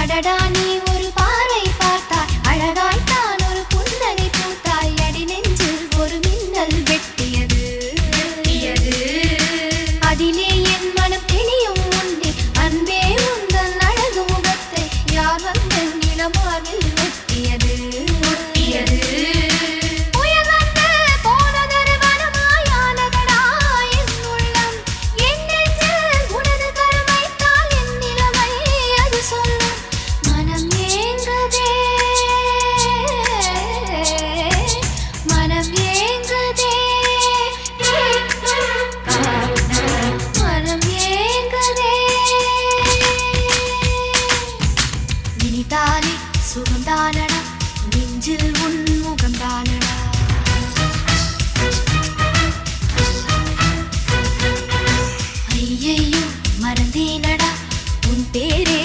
அடடா நீ ஒரு பார்வை பார்த்தாய். அழகாய் தான் ஒரு புன்னகை பூத்தாய். அடி நெஞ்சில் ஒரு மின்னல் வெட்டியது. அதிலே என் மனம் தெளியும் உண்டே. அன்பே உந்தன் அழகு முகத்தை. யார் வந்து நிலமாவில் தானே சுகந்தானடா நெஞ்சில் உன்முகந்தானடா ஐயையோ மறந்தேனடா? உன் பேரே